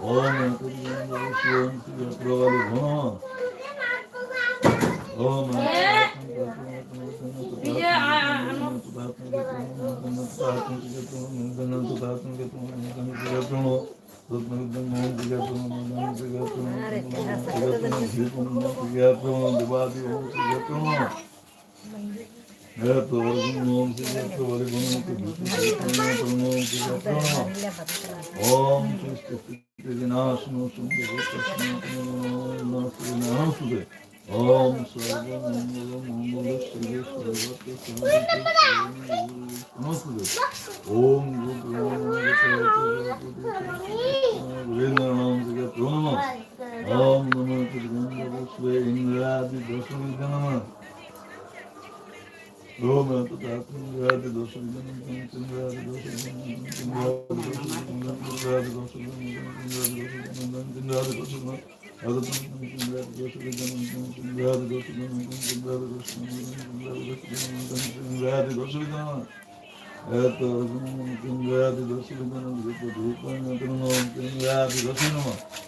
ওম गणन तो धातु के तुम गणन जगतणो रुक्मन ब्रह्मो जगतणो गणन जगतणो जगतणो जीवन जगतणो दिवादि हो जगतणो जगत वर्गुण ओम से जगत वर्गुण के भीतर जगतणो ब्रह्मो जगतणो ओम सृष्टि विनाशनो सुंदर कृष्ण नास्ति नाम सुदे ओम सर्वं मंगलम मंगल श्री सर्वत्र सर्व Roma Tatakundi Dosa Kundi Dosa Kundi Dosa Kundi Dosa Kundi Dosa Kundi Dosa Kundi Dosa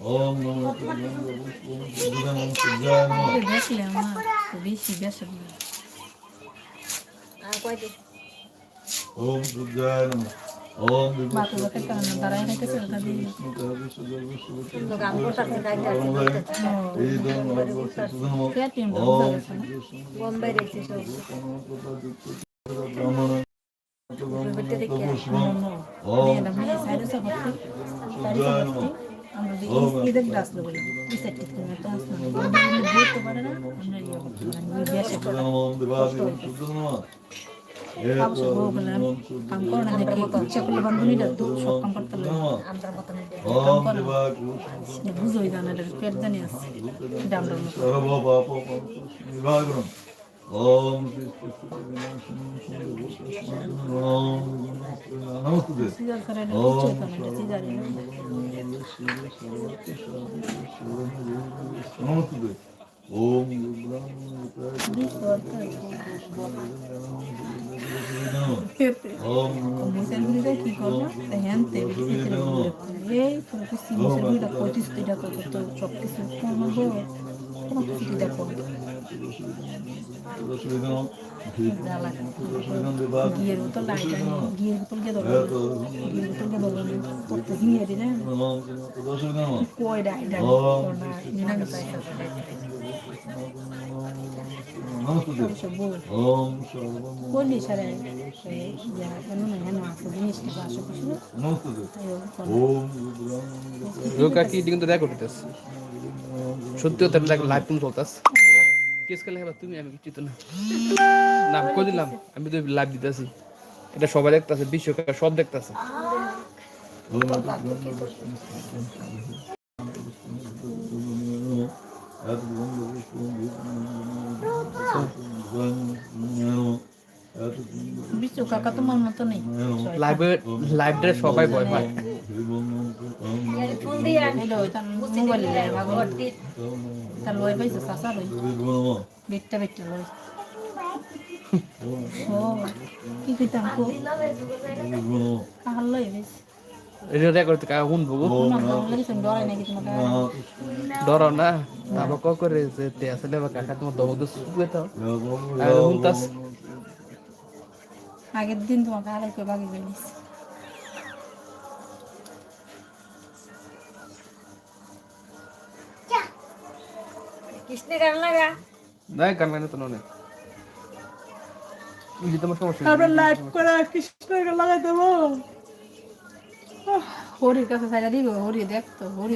Om Sujana. Om Sujana. আমরা ইয়ে ওই কাম করো না দেখি ইচ্ছা করলে বান্ধবীটা দু সব কাম করতে লাগে আমরা মতন বুঝোই জানা পেট জানি আছে এটা আমরা মতো ओम ओम গিয়ের বোতল গিয়ের বোতল গিয়ে ধরো গিয়ের বোতল গিয়ে ধরো কয় ডাই সত্যি তো লাইভ তুমি চলতাস কেস কালে তুমি আমি কিছু তো না কই দিলাম আমি তো লাইভ দিতেছি এটা সবাই দেখতাছে বিশ্বকাপ সব দেখতাছে বিশ্ব কাকা তোমার মতো নেই লাইভে লাইভ ডে সবাই ভয় পায় লই কি কইতাম কো কাহার লয় বেশ রেকর্ড থেকে শুনব গো তোমার কেমন লাগছে ডরাই নাকি তোমাকে ডর না আবার ক করে যে তে আসলে বা কাকা তোমার দমক দোষ শুয়ে তো আর শুনতাস আগের দিন তোমাকে আড়াই করে বাকি গেলিস কৃষ্ণের গান লাগা নাই গান গানে তো নয় বুঝলি তোমার সমস্যা তারপরে লাইভ করে কৃষ্ণকে লাগাই দেবো হরির কাছে সাইডা দিব হরি দেখতো হরি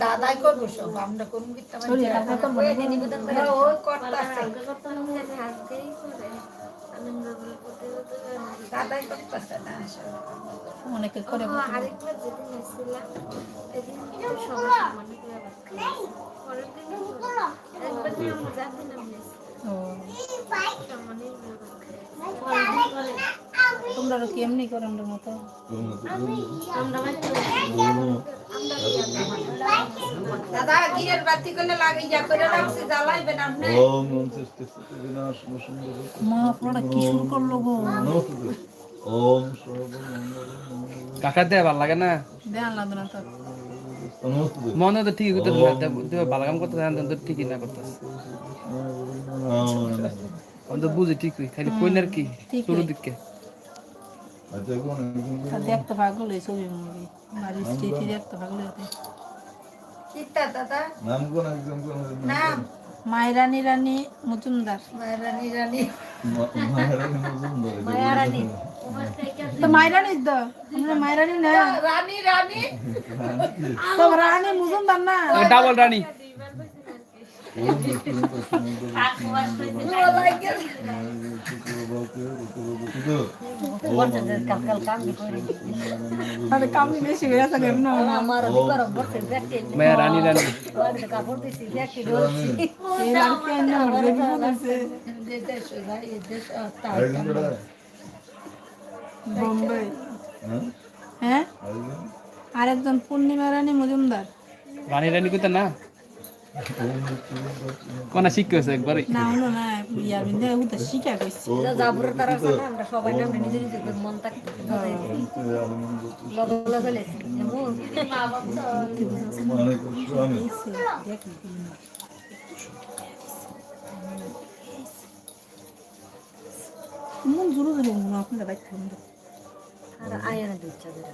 দাদাই করব সব আমরা করব অনেকে করে ও। তোমরা কি এমনি করে আমাদের মতো দাদা গিরের বাতি করলে লাগে যা করে রাখছে জ্বালাইবেন আপনি ওম নমস্তে বিনাশ সুন্দর মা আপনারা কি শুরু করল গো ওম কাকা দেয় ভালো লাগে না তো মনে তো ঠিকই করতে ভালো কাম করতে তো ঠিকই না করতেস আমি তো বুঝি ঠিকই খালি কইনার কি। শুরু দিকে আচ্ছা দেখতে পাগল ছবি মুভি বাড়ির স্মৃতি দেখতে পাগল নাম কোন একজন কোন নাম মায়েরানি রানী মজুমদার রানী রানী মায়েরানি মজুমদার মায়ারানী তো মায়েরানি তো আমরা মায়েরানি না রানী রানী তো রানী মজুমদার না ডাবল রানী রানী রানী বাড়িতে কাপড় দিছি দেখতে ডলছি এই লাড়কি আইনা আমার বেবি বলেছে যে দেশ যাই দেশ তাই বোম্বে হ্যাঁ? আরেকজন পূর্ণিমা রানী মজুমদার। রানী রানী কইতে না? কোনা শিখে আছে একবারই না হলো না ইয়ার বিন্দে উঠে শিখা গেছে যাবর তারা আমরা সবাই নামে নিজে নিজে মন থাকতে লগে লগে লেছি এমন মন জোরে জোরে মনে আপনারা বাইক খাবেন আর আয়না দুচ্ছা ধরে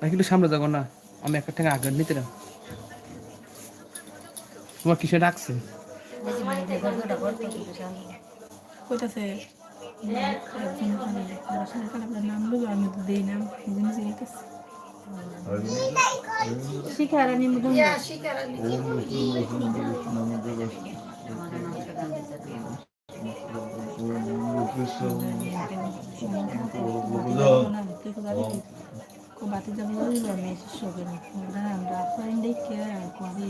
না কিন্তু সামনে যাব না আমি একটা ঠেঙ্গা আগে নিতে না তোমার কিসে ডাকছে? কইতাছে আমি শিকারানি বাতি যাব আমি শোকে না আমরা আপনার দেখে কবি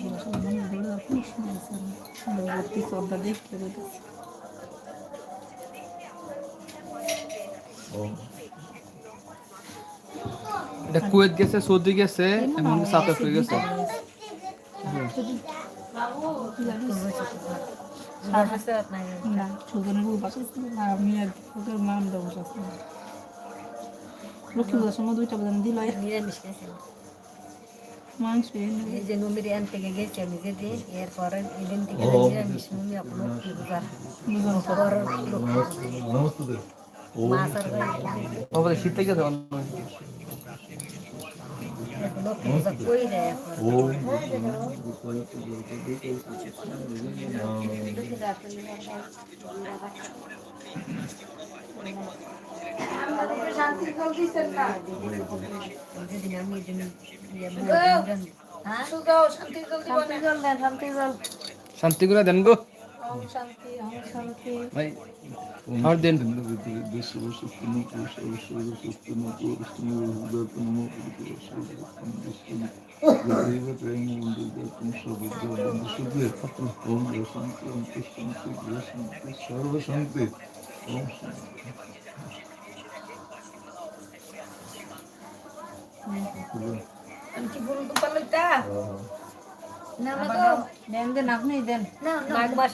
মনে ধরে কোনো সময় ভর্তি শ্রদ্ধা দেখতে বলতেছি এটা কুয়েত গেছে সৌদি গেছে এখন সাউথ আফ্রিকা গেছে না ছজনের বাসা আমি আর ওদের নাম দেবো লক্ষ্মী পূজার সময় দুইটা বাজান দিল নিরামিষ গেছে মাংস এই যে নমির আন থেকে গেছি আমি যেদিন এরপরে এদিন থেকে নিরামিষ নমি আপনার পূজার। মাছ আর বাবা শীতে গেছে শান্তি করে দেন গো। ওম শান্তি ওম শান্তি ভাই আর দেন সর্বশান্তি আমি কি বলতে পারল তা না না তো দেন দেন আপনি দেন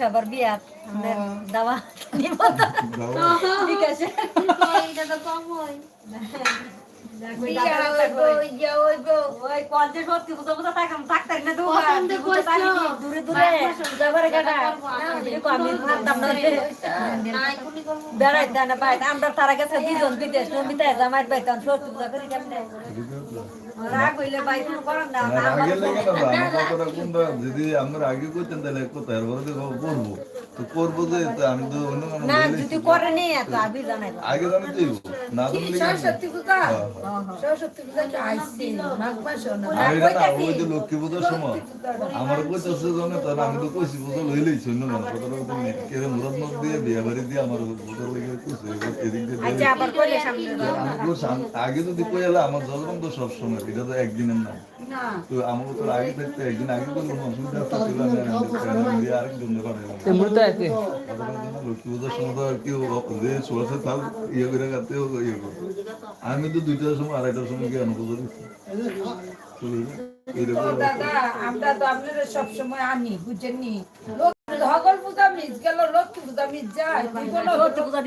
আবার দাওয়া হয় আমরা তারা গেছে দুজন বিদেশ নমিতে জামাই বাইতাম সত্যি আগে লেগে না আমার কথাটা কোনটা যদি আমরা আগে করতেন তাহলে কোথায় করব। তো করব যে আমি তো অন্য কোনো যদি করে নেই এত জানাই আগে জানি তো না জানলে সরস্বতী পূজা? হ্যাঁ, সরস্বতী পূজা কি আইসি মাঘ মাসে না। আর না, ওই যে লক্ষ্মী পূজার সময়। আমার কইতেছে তাহলে আমি তো কইছি পূজা লইলেই শূন্য না কথাটা তো কেরে মুরাদ মুখ দিয়ে বিয়ে বাড়ি দিয়ে আমার পূজা লেগে কইছে এদিক দিয়ে দিয়ে- আচ্ছা আবার কইলে সামনে আমি আগে যদি কই এলে আমার জলবান তো সবসময় এটা তো একদিনের না। তো আমাকে তো আগে থাকতে একদিন আগে অসুবিধা ছিল আমি আমি আরেকজন লক্ষ্মী পূজার সময় তো আর কেউ যে ষোলোশো তাল ইয়ে করে কাটতে ইয়ে করে। আমি তো দুইটার সময় আড়াইটার সময় গিয়ে পুজো দিচ্ছি এরকম আমরা তো আপনারা সব সময় আনি বুঝেননি? লোক পূজা মিস গেল লক্ষ্মী পূজা মিস যায়।